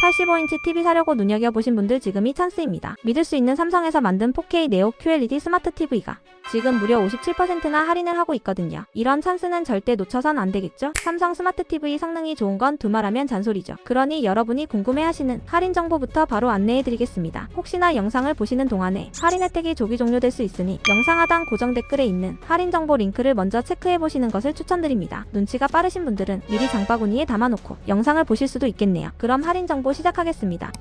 85인치 TV 사려고 눈여겨보신 분들 지금이 찬스입니다. 믿을 수 있는 삼성에서 만든 4K 네오 QLED 스마트 TV가 지금 무려 57%나 할인을 하고 있거든요. 이런 찬스는 절대 놓쳐선 안 되겠죠? 삼성 스마트 TV 성능이 좋은 건 두말하면 잔소리죠. 그러니 여러분이 궁금해하시는 할인 정보부터 바로 안내해드리겠습니다. 혹시나 영상을 보시는 동안에 할인 혜택이 조기 종료될 수 있으니 영상 하단 고정 댓글에 있는 할인 정보 링크를 먼저 체크해보시는 것을 추천드립니다. 눈치가 빠르신 분들은 미리 장바구니에 담아놓고 영상을 보실 수도 있겠네요. 그럼 할인 정보 시작하겠습니다.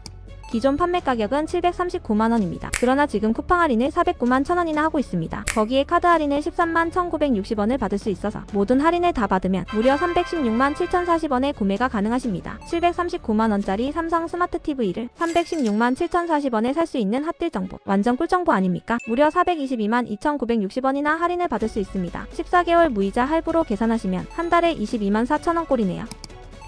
기존 판매 가격은 739만원입니다. 그러나 지금 쿠팡 할인을 409만 1000원이나 하고 있습니다. 거기에 카드 할인을 13만 1960원을 받을 수 있어서 모든 할인을 다 받으면 무려 316만 7040원에 구매가 가능하십니다. 739만원짜리 삼성 스마트 TV를 316만 7040원에 살 수 있는 핫딜 정보. 완전 꿀 정보 아닙니까? 무려 422만 2960원이나 할인을 받을 수 있습니다. 14개월 무이자 할부로 계산하시면 한 달에 22만 4천원 꼴이네요.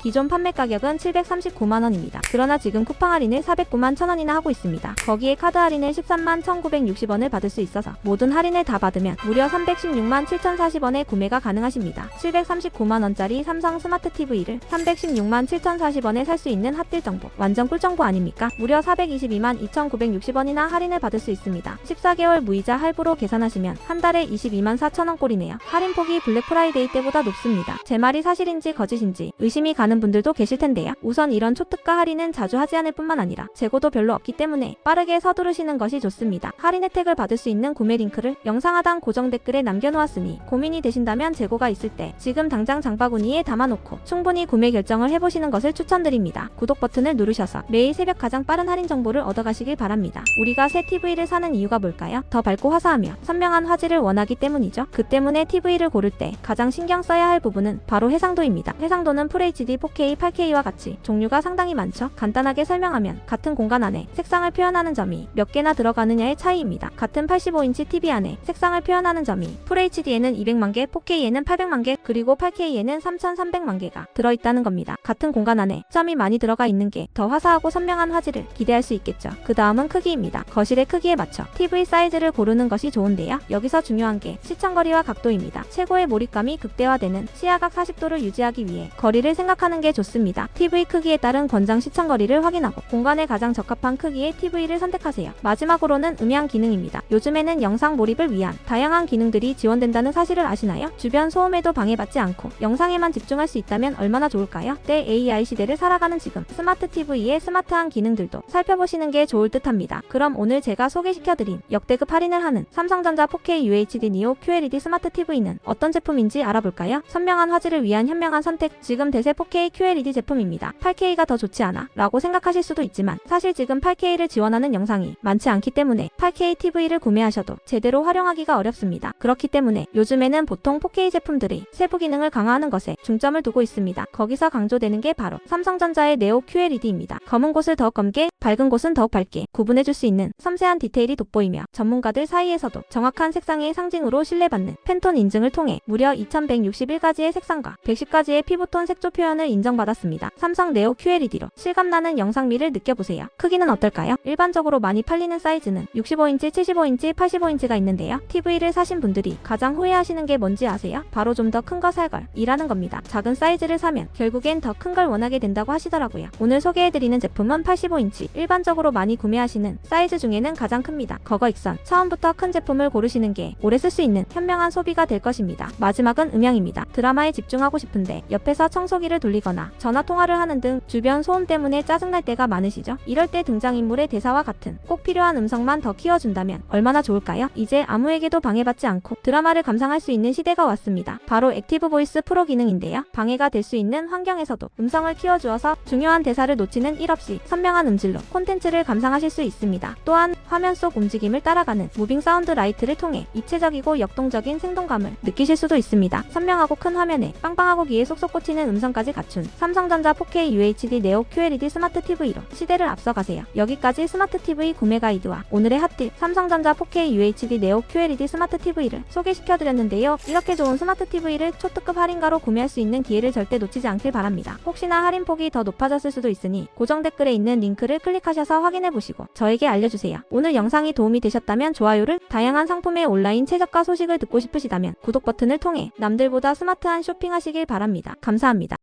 기존 판매 가격은 739만원입니다. 그러나 지금 쿠팡 할인을 409만 1000원이나 하고 있습니다. 거기에 카드 할인을 13만 1960원을 받을 수 있어서 모든 할인을 다 받으면 무려 316만 7040원에 구매가 가능하십니다. 739만원짜리 삼성 스마트 TV를 316만 7040원에 살 수 있는 핫딜 정보. 완전 꿀 정보 아닙니까? 무려 422만 2960원이나 할인을 받을 수 있습니다. 14개월 무이자 할부로 계산하시면 한 달에 22만 4천원 꼴이네요. 할인 폭이 블랙 프라이데이 때보다 높습니다. 제 말이 사실인지 거짓인지 의심이 가는 분들도 계실 텐데요. 우선 이런 초특가 할인은 자주 하지 않을 뿐만 아니라 재고도 별로 없기 때문에 빠르게 서두르시는 것이 좋습니다. 할인 혜택을 받을 수 있는 구매 링크를 영상 하단 고정 댓글에 남겨놓았으니 고민이 되신다면 재고가 있을 때 지금 당장 장바구니에 담아놓고 충분히 구매 결정을 해보시는 것을 추천드립니다. 구독 버튼을 누르셔서 매일 새벽 가장 빠른 할인 정보를 얻어가시길 바랍니다. 우리가 새 TV를 사는 이유가 뭘까요? 더 밝고 화사하며 선명한 화질을 원하기 때문이죠. 그 때문에 TV를 고를 때 가장 신경 써야 할 부분은 바로 해상도입니다. 해상도는 FHD 4K, 8K와 같이 종류가 상당히 많죠. 간단하게 설명하면 같은 공간 안에 색상을 표현하는 점이 몇 개나 들어가느냐의 차이입니다. 같은 85인치 TV 안에 색상을 표현하는 점이 FHD에는 200만 개, 4K에는 800만 개, 그리고 8K에는 3300만 개가 들어있다는 겁니다. 같은 공간 안에 점이 많이 들어가 있는 게 더 화사하고 선명한 화질을 기대할 수 있겠죠. 그 다음은 크기입니다. 거실의 크기에 맞춰 TV 사이즈를 고르는 것이 좋은데요. 여기서 중요한 게 시청거리와 각도입니다. 최고의 몰입감이 극대화되는 시야각 40도를 유지하기 위해 거리를 생각하는 게 좋습니다. TV 크기에 따른 권장 시청거리를 확인하고 공간에 가장 적합한 크기의 TV를 선택하세요. 마지막으로는 음향 기능입니다. 요즘에는 영상 몰입을 위한 다양한 기능들이 지원된다는 사실을 아시나요? 주변 소음에도 방해받지 않고 영상에만 집중할 수 있다면 얼마나 좋을까요? 때 AI 시대를 살아가는 지금 스마트 TV의 스마트한 기능들도 살펴보시는 게 좋을 듯합니다. 그럼 오늘 제가 소개시켜드린 역대급 할인을 하는 삼성전자 4K UHD Neo QLED 스마트 TV는 어떤 제품인지 알아볼까요? 선명한 화질을 위한 현명한 선택 지금 대세 4K QLED 제품입니다. 8K가 더 좋지 않아? 라고 생각하실 수도 있지만 사실 지금 8K를 지원하는 영상이 많지 않기 때문에 8K TV를 구매하셔도 제대로 활용하기가 어렵습니다. 그렇기 때문에 요즘에는 보통 4K 제품들이 세부 기능을 강화하는 것에 중점을 두고 있습니다. 거기서 강조되는 게 바로 삼성전자의 네오 QLED입니다. 검은 곳을 더욱 검게, 밝은 곳은 더욱 밝게 구분해줄 수 있는 섬세한 디테일이 돋보이며 전문가들 사이에서도 정확한 색상의 상징으로 신뢰받는 팬톤 인증을 통해 무려 2161가지의 색상과 110가지의 피부톤 색조 표현을 인정받았습니다. 삼성 네오 QLED로 실감나는 영상미를 느껴보세요. 크기는 어떨까요? 일반적으로 많이 팔리는 사이즈는 65인치, 75인치, 85인치가 있는데요. TV를 사신 분들이 가장 후회하시는 게 뭔지 아세요? 바로 좀 더 큰 거 살걸 이라는 겁니다. 작은 사이즈를 사면 결국엔 더 큰 걸 원하게 된다고 하시더라고요. 오늘 소개해드리는 제품은 85인치 일반적으로 많이 구매하시는 사이즈 중에는 가장 큽니다. 거거익선 처음부터 큰 제품을 고르시는 게 오래 쓸 수 있는 현명한 소비가 될 것입니다. 마지막은 음향입니다. 드라마에 집중하고 싶은데 옆에서 청소기를 돌 리거나 전화 통화를 하는 등 주변 소음 때문에 짜증날 때가 많으시죠? 이럴 때 등장인물의 대사와 같은 꼭 필요한 음성만 더 키워준다면 얼마나 좋을까요? 이제 아무에게도 방해받지 않고 드라마를 감상할 수 있는 시대가 왔습니다. 바로 액티브 보이스 프로 기능인데요. 방해가 될 수 있는 환경에서도 음성을 키워주어서 중요한 대사를 놓치는 일 없이 선명한 음질로 콘텐츠를 감상하실 수 있습니다. 또한 화면 속 움직임을 따라가는 무빙 사운드 라이트를 통해 입체적이고 역동적인 생동감을 느끼실 수도 있습니다. 선명하고 큰 화면에 빵빵하고 귀에 쏙쏙 꽂히는 음성까지 갖춘 삼성전자 4K UHD 네오 QLED 스마트 TV로 시대를 앞서가세요. 여기까지 스마트 TV 구매 가이드와 오늘의 핫딜 삼성전자 4K UHD 네오 QLED 스마트 TV를 소개시켜드렸는데요. 이렇게 좋은 스마트 TV를 초특급 할인가로 구매할 수 있는 기회를 절대 놓치지 않길 바랍니다. 혹시나 할인 폭이 더 높아졌을 수도 있으니 고정 댓글에 있는 링크를 클릭하셔서 확인해보시고 저에게 알려주세요. 오늘 영상이 도움이 되셨다면 좋아요를 다양한 상품의 온라인 최저가 소식을 듣고 싶으시다면 구독 버튼을 통해 남들보다 스마트한 쇼핑하시길 바랍니다. 감사합니다.